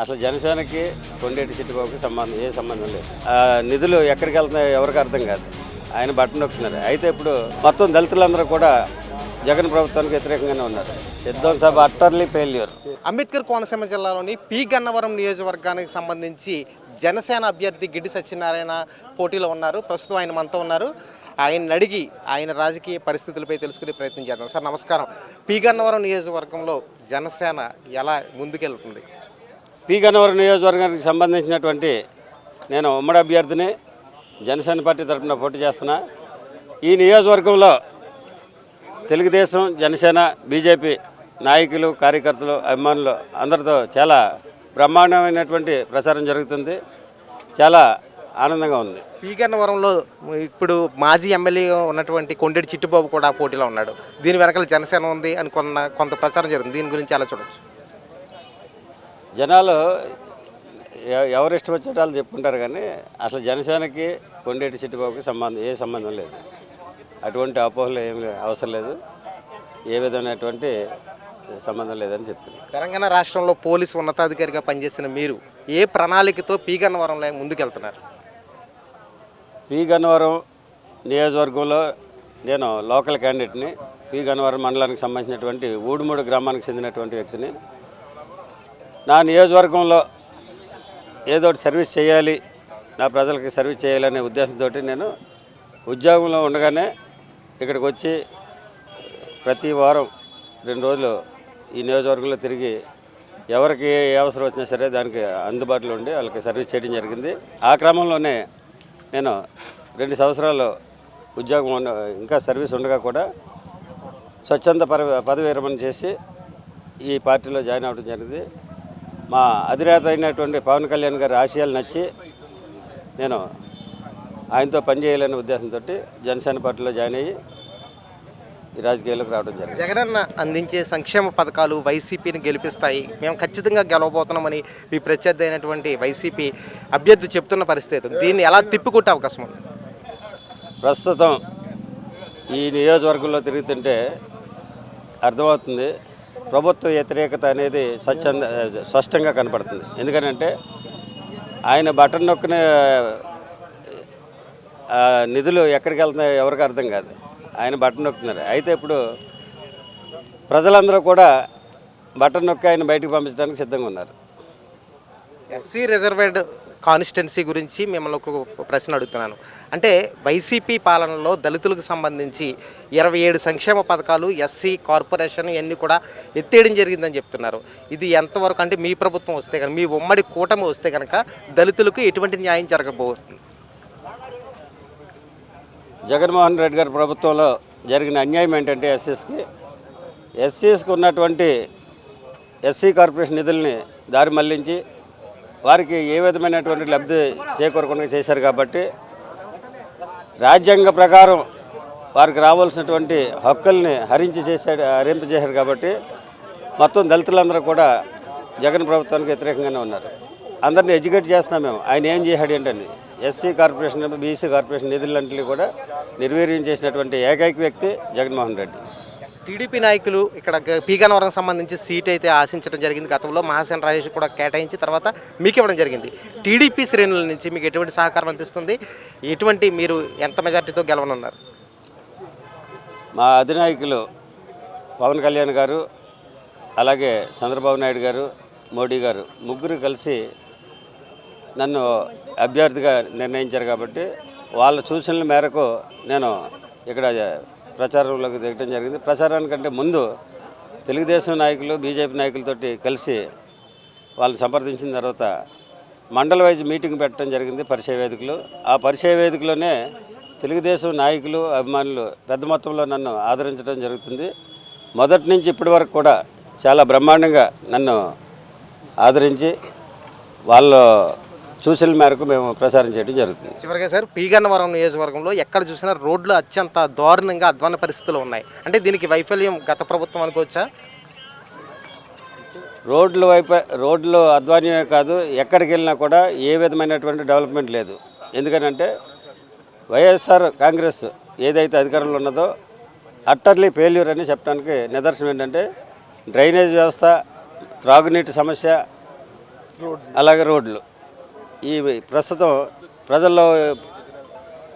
అసలు జనసేనకి కొండేటి చిట్టుబాబుకి సంబంధం ఏ సంబంధం లేదు. నిధులు ఎక్కడికి వెళ్తున్నాయో ఎవరికి అర్థం కాదు. ఆయన బట్టన్ నొక్కుతున్నారు. అయితే ఇప్పుడు మొత్తం దళితులందరూ కూడా జగన్ ప్రభుత్వానికి వ్యతిరేకంగానే ఉన్నారు. సిద్ధం సభ అట్టర్లీ ఫెయిల్యూర్ అంబేద్కర్ కోనసీమ జిల్లాలోని పి. గన్నవరం నియోజకవర్గానికి సంబంధించి జనసేన అభ్యర్థి గిడ్డి సత్యనారాయణ పోటీలో ఉన్నారు. ప్రస్తుతం ఆయన మనతో ఉన్నారు. ఆయన అడిగి ఆయన రాజకీయ పరిస్థితులపై తెలుసుకునే ప్రయత్నం చేద్దాం. సార్ నమస్కారం. పి. గన్నవరం నియోజకవర్గంలో జనసేన ఎలా ముందుకెళ్తుంది? పి గన్నవరం నియోజకవర్గానికి సంబంధించినటువంటి నేను ఉమ్మడి అభ్యర్థిని జనసేన పార్టీ తరఫున పోటీ చేస్తున్నా. ఈ నియోజకవర్గంలో తెలుగుదేశం జనసేన బీజేపీ నాయకులు కార్యకర్తలు అభిమానులు అందరితో చాలా బ్రహ్మాండమైనటువంటి ప్రచారం జరుగుతుంది. చాలా ఆనందంగా ఉంది. పీకన్నవరంలో ఇప్పుడు మాజీ ఎమ్మెల్యే ఉన్నటువంటి కొండెడి చిట్టుబాబు కూడా పోటీలో ఉన్నాడు. దీని వెనకాల జనసేన ఉంది అని కొన్న కొంత ప్రచారం జరుగుతుంది. దీని గురించి అలా చూడొచ్చు? జనాలు ఎవరు ఇష్టం చెప్పుకుంటారు కానీ అసలు జనసేనకి కొండేటి చిట్టుబాబుకి సంబంధం ఏ సంబంధం లేదు. అటువంటి అపోహలు ఏం అవసరం లేదు. ఏ విధమైనటువంటి సంబంధం లేదని చెప్తున్నాను తెలంగాణ రాష్ట్రంలో పోలీసు ఉన్నతాధికారిగా పనిచేసిన మీరు ఏ ప్రణాళికతో పి గన్నవరంలో ముందుకెళ్తున్నారు? పి గన్నవరం నియోజకవర్గంలో నేను లోకల్ క్యాండిడేట్ని పి గన్నవరం మండలానికి సంబంధించినటువంటి ఊడుమూడు గ్రామానికి చెందినటువంటి వ్యక్తిని నా నియోజకవర్గంలో ఏదో ఒకటి సర్వీస్ చేయాలి నా ప్రజలకి సర్వీస్ చేయాలనే ఉద్దేశంతో నేను ఉద్యోగంలో ఉండగానే ఇక్కడికి వచ్చి ప్రతి వారం రెండు రోజులు ఈ నియోజకవర్గంలో తిరిగి ఎవరికి ఏ అవసరం వచ్చినా సరే దానికి అందుబాటులో ఉండి వాళ్ళకి సర్వీస్ చేయడం జరిగింది. ఆ క్రమంలోనే నేను రెండు సంవత్సరాలు ఉద్యోగం ఉన్న ఇంకా సర్వీస్ ఉండగా కూడా స్వచ్ఛంద పర పదవి విరమణ చేసి ఈ పార్టీలో జాయిన్ అవ్వడం జరిగింది. మా అధినేత అయినటువంటి పవన్ కళ్యాణ్ గారి ఆశయాలు నచ్చి నేను ఆయనతో పనిచేయాలనే ఉద్దేశంతో జనసేన పార్టీలో జాయిన్ అయ్యి ఈ రాజకీయాల్లోకి రావడం జరిగింది. జగనన్న అందించే సంక్షేమ పథకాలు వైసీపీని గెలిపిస్తాయి. మేము ఖచ్చితంగా గెలవబోతున్నామని మీ ప్రత్యర్థి అయినటువంటి వైసీపీ అభ్యర్థి చెప్తున్న పరిస్థితి. దీన్ని ఎలా తిప్పికొట్టే అవకాశం ఉంది? ప్రస్తుతం ఈ నియోజకవర్గంలో తిరుగుతుంటే అర్థమవుతుంది. ప్రభుత్వ వ్యతిరేకత అనేది స్వచ్ఛంద స్పష్టంగా కనపడుతుంది. ఎందుకనంటే ఆయన బటన్ నొక్కిన నిధులు ఎక్కడికి వెళ్తున్నాయో ఎవరికి అర్థం కాదు. ఆయన బటన్ నొక్కుతున్నారు. అయితే ఇప్పుడు ప్రజలందరూ కూడా బటన్ నొక్కి ఆయన బయటకు పంపించడానికి సిద్ధంగా ఉన్నారు. ఎస్సీ రిజర్వేడ్ కాన్స్టిట్యున్సీ గురించి మిమ్మల్ని ఒక ప్రశ్న అడుగుతున్నాను. అంటే వైసీపీ పాలనలో దళితులకు సంబంధించి ఇరవై ఏడు సంక్షేమ పథకాలు ఎస్సీ కార్పొరేషన్ ఇవన్నీ కూడా ఎత్తేయడం జరిగిందని చెప్తున్నారు. ఇది ఎంతవరకు అంటే మీ ప్రభుత్వం వస్తే కనుక మీ ఉమ్మడి కూటమి వస్తే కనుక దళితులకు ఎటువంటి న్యాయం జరగబోతుంది? జగన్మోహన్ రెడ్డి గారి ప్రభుత్వంలో జరిగిన అన్యాయం ఏంటంటే ఎస్సీస్కి. ఎస్సీస్కి ఉన్నటువంటి ఎస్సీ కార్పొరేషన్ నిధుల్ని దారి మళ్ళించి వారికి ఏ విధమైనటువంటి లబ్ధి చేకూరకుండా చేశారు కాబట్టి రాజ్యాంగ ప్రకారం వారికి రావాల్సినటువంటి హక్కుల్ని హరించి చేశాడు హరింపజేశారు కాబట్టి మొత్తం దళితులందరూ కూడా జగన్ ప్రభుత్వానికి వ్యతిరేకంగానే ఉన్నారు. అందరిని ఎడ్యుకేట్ చేస్తున్నాం మేము. ఆయన ఏం చేశాడు ఏంటని ఎస్సీ కార్పొరేషన్ బీసీ కార్పొరేషన్ నిధులంటిని కూడా నిర్వీర్యం చేసినటువంటి ఏకైక వ్యక్తి జగన్మోహన్ రెడ్డి. టీడీపీ నాయకులు ఇక్కడ గ- పీగనవరం సంబంధించి సీట్ అయితే ఆశించడం జరిగింది. గతంలో మహాసేన రాజేష్ కూడా కేటాయించి తర్వాత మీకు ఇవ్వడం జరిగింది. టీడీపీ శ్రేణుల నుంచి మీకు ఎటువంటి సహకారం అందిస్తుంది? ఎటువంటి మీరు ఎంత మెజార్టీతో గెలవనున్నారు? మా అధినాయకులు పవన్ కళ్యాణ్ గారు అలాగే చంద్రబాబు నాయుడు గారు మోడీ గారు ముగ్గురు కలిసి నన్ను అభ్యర్థిగా నిర్ణయించారు కాబట్టి వాళ్ళ సూచనల మేరకు నేను ఇక్కడ ప్రచారంలోకి దిగడం జరిగింది. ప్రచారానికంటే ముందు తెలుగుదేశం నాయకులు బీజేపీ నాయకులతోటి కలిసి వాళ్ళని సంప్రదించిన తర్వాత మండల వైజ్ మీటింగ్ పెట్టడం జరిగింది పరిచయ వేదికలు. ఆ పరిచయ వేదికలోనే తెలుగుదేశం నాయకులు అభిమానులు పెద్ద మొత్తంలో నన్ను ఆదరించడం జరుగుతుంది. మొదటి నుంచి ఇప్పటి వరకు కూడా చాలా బ్రహ్మాండంగా నన్ను ఆదరించి వాళ్ళ సూచనల మేరకు మేము ప్రసారం చేయడం జరుగుతుంది. చివరిగా సార్ పీగన్నవరం నియోజకవర్గంలో ఎక్కడ చూసినా రోడ్లు అత్యంత దారుణంగా అధ్వాన పరిస్థితులు ఉన్నాయి. అంటే దీనికి వైఫల్యం గత ప్రభుత్వం అనుకోవచ్చా? రోడ్ల వైపు రోడ్లు అధ్వాన్యమే కాదు ఎక్కడికి వెళ్ళినా కూడా ఏ విధమైనటువంటి డెవలప్మెంట్ లేదు. ఎందుకనంటే వైఎస్ఆర్ కాంగ్రెస్ ఏదైతే అధికారంలో ఉన్నదో అట్టర్లీ ఫెయిల్యూర్ అని చెప్పడానికి నిదర్శనం ఏంటంటే డ్రైనేజ్ వ్యవస్థ త్రాగునీటి సమస్య అలాగే రోడ్లు. ఈ ప్రస్తుతం ప్రజల్లో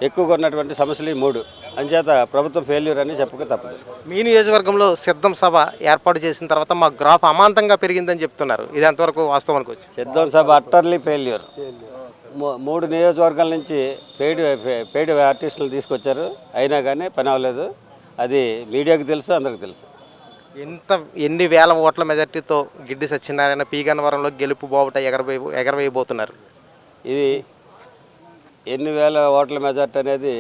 ఎక్కువగా ఉన్నటువంటి సమస్యలు ఈ మూడు. అంచేత ప్రభుత్వం ఫెయిల్యూర్ అని చెప్పక తప్పదు. మీ నియోజకవర్గంలో సిద్ధం సభ ఏర్పాటు చేసిన తర్వాత మా గ్రాఫ్ అమాంతంగా పెరిగిందని చెప్తున్నారు. ఇది ఎంతవరకు వాస్తవం అనుకోవచ్చు సిద్ధం సభ అట్టర్లీ ఫెయిల్యూర్ మూడు నియోజకవర్గాల నుంచి పెయిడ్ పెయిడ్ ఆర్టిస్టులు తీసుకొచ్చారు. అయినా కానీ పని అవ్వలేదు. అది మీడియాకి తెలుసు అందరికి తెలుసు. ఎంత ఎన్ని వేల ఓట్ల మెజార్టీతో గిడ్డి సత్యనారాయణ పీ గన్నవరంలో గెలుపు బావుట ఎగరవే ఎగరవేయబోతున్నారు. ఇది ఎన్ని వేల ఓట్ల మెజార్టీ అనేది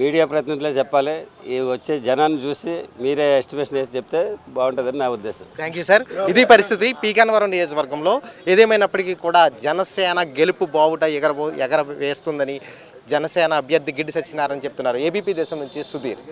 మీడియా ప్రతినిధులే చెప్పాలి. ఈ వచ్చే జనాన్ని చూసి మీరే ఎస్టిమేషన్ వేసి చెప్తే బాగుంటుందని నా ఉద్దేశం. థ్యాంక్ యూ సార్ ఇది పరిస్థితి పీకానవరం నియోజకవర్గంలో. ఏదేమైనప్పటికీ కూడా జనసేన గెలుపు బావుట ఎగరబో ఎగర వేస్తుందని జనసేన అభ్యర్థి గిడ్డి సత్యనారాయణ చెప్తున్నారు. ఏబీపీ దేశం నుంచి సుధీర్.